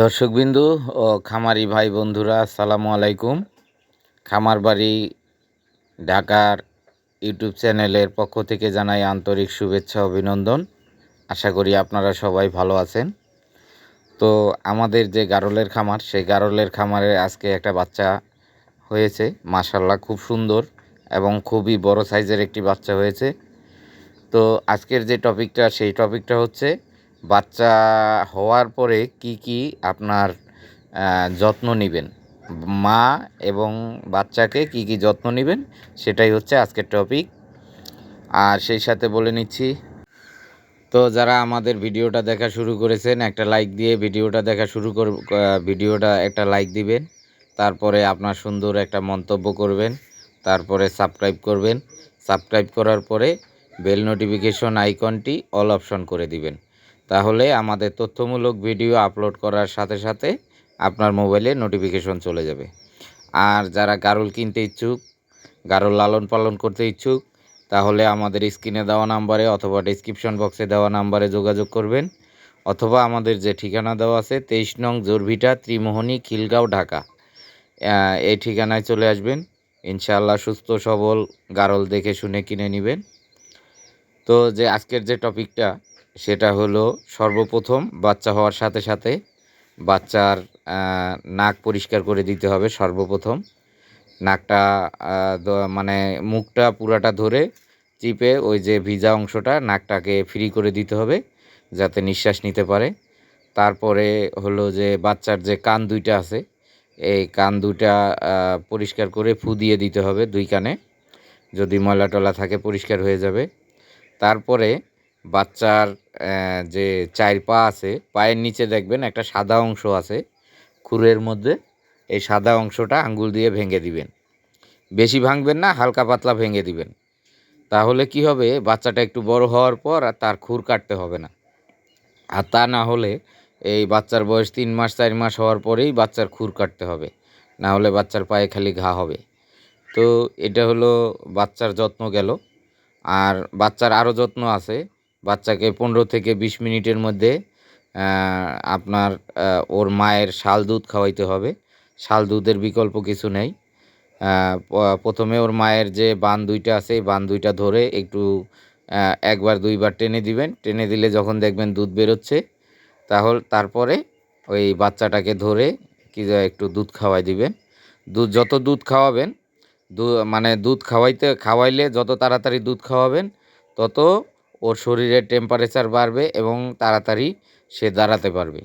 দর্শকবিন্দু ও খামারি ভাই বন্ধুরা, আসসালামু আলাইকুম। খামার বাড়ি ঢাকার ইউটিউব চ্যানেলের পক্ষ থেকে জানাই আন্তরিক শুভেচ্ছা, অভিনন্দন। আশা করি আপনারা সবাই ভালো আছেন। তো আমাদের যে গারলের খামার, সেই গারলের খামারে আজকে একটা বাচ্চা হয়েছে। মাশাল্লাহ খুব সুন্দর এবং খুবই বড় সাইজের একটি বাচ্চা হয়েছে। তো আজকের যে টপিকটা, সেই টপিকটা হচ্ছে বাচ্চা হওয়ার পরে কি কি আপনার যত্ন নেবেন? মা এবং বাচ্চাকে কি কি যত্ন নেবেন? সেটাই হচ্ছে আজকের টপিক আর সেই সাথে বলে নিচ্ছি, তো যারা আমাদের ভিডিওটা দেখা শুরু করেছেন, একটা লাইক দিয়ে ভিডিওটা দেখা শুরু কর ভিডিওটা একটা লাইক দিবেন। তারপরে আপনার সুন্দর একটা মন্তব্য করবেন। তারপরে সাবস্ক্রাইব করবেন। সাবস্ক্রাইব করার পরে বেল নোটিফিকেশন আইকনটি অল অপশন করে দিবেন। তাহলে আমাদের তথ্যমূলক ভিডিও আপলোড করার সাথে সাথে আপনার মোবাইলে নোটিফিকেশন চলে যাবে। আর যারা গারল কিনতে ইচ্ছুক, গারল লালন পালন করতে ইচ্ছুক, তাহলে আমাদের স্ক্রিনে দেওয়া নাম্বারে অথবা ডিসক্রিপশন বক্সে দেওয়া নাম্বারে যোগাযোগ করবেন। অথবা আমাদের যে ঠিকানা দেওয়া আছে, তেইশ নং জোরভিটা, ত্রিমোহনী, খিলগাঁও, ঢাকা। এই ঠিকানায় চলে আসবেন। ইনশাআল্লাহ সুস্থ, সবল, গারল দেখে শুনে কিনে নেবেন। তো যে আজকের যে টপিকটা সেটা হলো সর্বপ্রথম বাচ্চা হওয়ার সাথে সাথে বাচ্চার নাক পরিষ্কার করে দিতে হবে সর্বপ্রথম। নাকটা মানে মুখটা পুরাটা ধরে চিপে ওই যে ভিজা অংশটা নাকটাকে ফ্রি করে দিতে হবে যাতে নিঃশ্বাস নিতে পারে। তারপরে হলো যে বাচ্চার যে কান দুইটা আছে, এই কান দুইটা পরিষ্কার করে ফু দিয়ে দিতে হবে দুই কানে। যদি ময়লা টলা থাকে পরিষ্কার হয়ে যাবে। তারপরে বাচ্চার যে চার পা আছে, পায়ের নিচে দেখবেন একটা সাদা অংশ আছে, খুরের মধ্যে। এই সাদা অংশটা আঙ্গুল দিয়ে ভেঙে দিবেন। বেশি ভাঙবেন না, হালকা পাতলা ভেঙে দিবেন। তাহলে কি হবে? বাচ্চাটা একটু বড় হওয়ার পর আর তার খুর কাটতে হবে না। আর তা না হলে এই বাচ্চার বয়স তিন মাস, চার মাস হওয়ার পরেই বাচ্চার খুর কাটতে হবে। না হলে বাচ্চার পায়ে খালি ঘা হবে। তো এটা হলো বাচ্চার যত্ন গেল। আর বাচ্চার আরও যত্ন আছে। বাচ্চাকে পনেরো থেকে বিশ মিনিটের মধ্যে আপনার ওর মায়ের শাল দুধ খাওয়াইতে হবে। শাল দুধের বিকল্প কিছু নেই। প্রথমে ওর মায়ের যে বান দুইটা আছে বান দুইটা ধরে একটু একবার দুইবার টেনে দিবেন। টেনে দিলে যখন দেখবেন দুধ বেরোচ্ছে, তাহলে, তারপরে ওই বাচ্চাটাকে ধরে কি একটু দুধ খাওয়াই দিবেন। দুধ, যত দুধ খাওয়াবেন, দু মানে দুধ খাওয়াইতে, খাওয়াইলে যত তাড়াতাড়ি দুধ খাওয়াবেন, তত ওর শরীরের টেম্পারেচার বাড়বে এবং তাড়াতাড়ি সে দাঁড়াতে পারবে।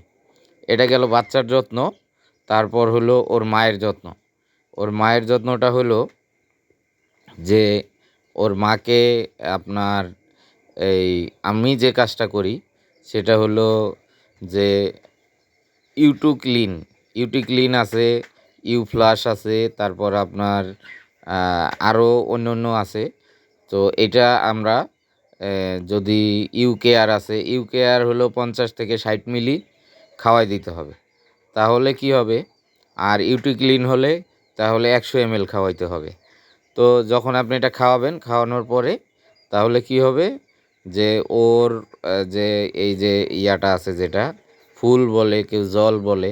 এটা গেল বাচ্চার যত্ন, তারপর হলো ওর মায়ের যত্ন। ওর মায়ের যত্নটা হলো যে ওর মাকে আপনার এই আমি যে কাজটা করি সেটা হলো যে U two clean UT clean আছে ইউ ফ্লাশ আছে, তারপর আপনার আরও অন্য অন্য আছে। তো এটা আমরা যদি ইউ কেয়ার আছে ইউ কেয়ার হলো পঞ্চাশ থেকে ষাট মিলি খাওয়াই দিতে হবে। তাহলে কি হবে? আর ইউটি ক্লিন হলে তাহলে একশো এমএল খাওয়াইতে হবে। তো যখন আপনি এটা খাওয়াবেন, খাওয়ানোর পরে তাহলে কি হবে? যে ওর যে এই যে ইয়াটা আছে যেটা, ফুল বলে, কেউ জল বলে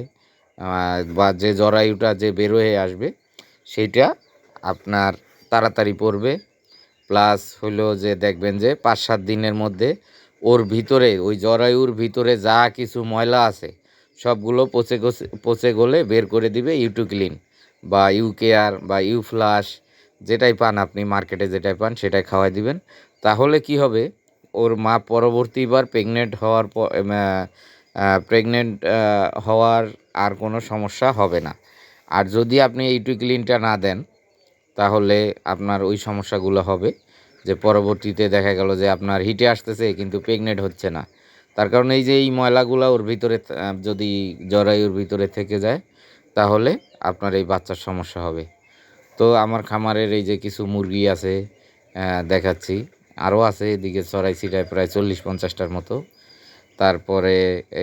বা যে জরায়ুটা যে বের হয়ে আসবে সেইটা আপনার তাড়াতাড়ি পড়বে। প্লাস হলো যে দেখবেন যে পাঁচ সাত দিনের মধ্যে ওর ভিতরে, ওই জরায়ুর ভিতরে যা কিছু ময়লা আছে, সবগুলো পচে পচে গলে বের করে দিবে ইউটু ক্লিন বা ইউ কেয়ার বা ইউ ফ্লাশ যেটাই পান আপনি, মার্কেটে যেটাই পান সেটাই খাওয়াই দিবেন। তাহলে কি হবে? ওর মা পরবর্তীবার প্রেগনেন্ট হওয়ার পর প্রেগনেন্ট হওয়ার আর কোনো সমস্যা হবে না। আর যদি আপনি ইউটু ক্লিনটা না দেন তাহলে আপনার ওই সমস্যাগুলো হবে। যে পরবর্তীতে দেখা গেল যে আপনার হিটে আসতেছে কিন্তু প্রেগনেন্ট হচ্ছে না। তার কারণে এই যে এই ময়লাগুলো ওর ভিতরে যদি জরায়ুর ভিতরে থেকে যায়, তাহলে আপনার এই বাচ্চার সমস্যা হবে। তো আমার খামারের এই যে কিছু মুরগি আছে দেখাচ্ছি। আরও আছে, এদিকে চড়াই ছিটায় প্রায় চল্লিশ পঞ্চাশটার মতো। তারপরে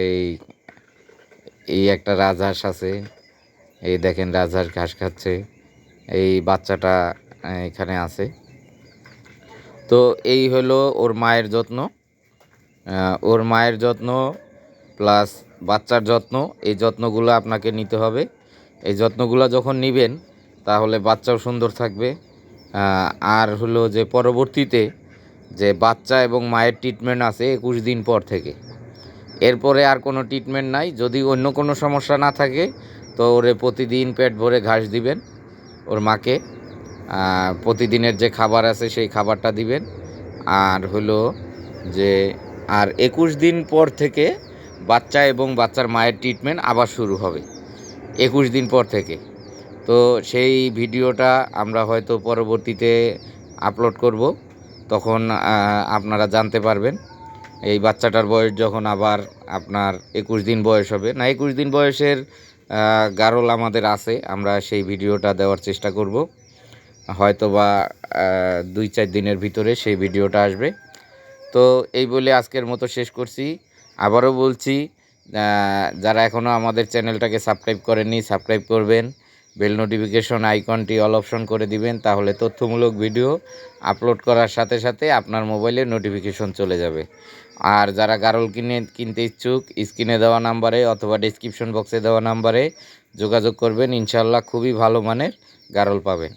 এই এই একটা রাজহাঁস আছে। এই দেখেন রাজহাঁস ঘাস খাচ্ছে। এই বাচ্চাটা এখানে আছে। তো এই হলো ওর মায়ের যত্ন। ওর মায়ের যত্ন প্লাস বাচ্চার যত্ন, এই যত্নগুলো আপনাকে নিতে হবে। এই যত্নগুলো যখন নেবেন, তাহলে বাচ্চাও সুন্দর থাকবে। আর হলো যে পরবর্তীতে যে বাচ্চা এবং মায়ের ট্রিটমেন্ট আছে একুশ দিন পর থেকে। এরপরে আর কোনো ট্রিটমেন্ট নাই। যদি অন্য কোনো সমস্যা না থাকে, তো ওরে প্রতিদিন পেট ভরে ঘাস দিবেন। ওর মাকে। প্রতিদিনের যে খাবার আছে সেই খাবারটা দিবেন। আর হলো যে, আর একুশ দিন পর থেকে বাচ্চা এবং বাচ্চার মায়ের ট্রিটমেন্ট আবার শুরু হবে। একুশ দিন পর থেকে। তো সেই ভিডিওটা আমরা হয়তো পরবর্তীতে আপলোড করব। তখন আপনারা জানতে পারবেন। এই বাচ্চাটার বয়স যখন আবার আপনার একুশ দিন বয়স হবে। না, একুশ দিন বয়সের গারল আমাদের আছে, আমরা সেই ভিডিওটা দেওয়ার চেষ্টা করব। হয়তো বা দুই চার দিনের ভিতরে সেই ভিডিওটা আসবে। তো এই বলে আজকের মতো শেষ করছি। আবারও বলছি যারা এখনও আমাদের চ্যানেলটাকে সাবস্ক্রাইব করেননি, সাবস্ক্রাইব করবেন। বেল নোটিফিকেশন আইকনটি অল অপশন করে দিবেন, তাহলে তথ্যমূলক ভিডিও আপলোড করার সাথে সাথে আপনার মোবাইলে নোটিফিকেশন চলে যাবে। আর যারা গারল কিনে, কিনতে ইচ্ছুক স্ক্রিনে দেওয়া নাম্বারে অথবা ডিসক্রিপশন বক্সে দেওয়া নাম্বারে যোগাযোগ করবেন ইনশাল্লাহ খুবই ভালো মানের গারল পাবেন।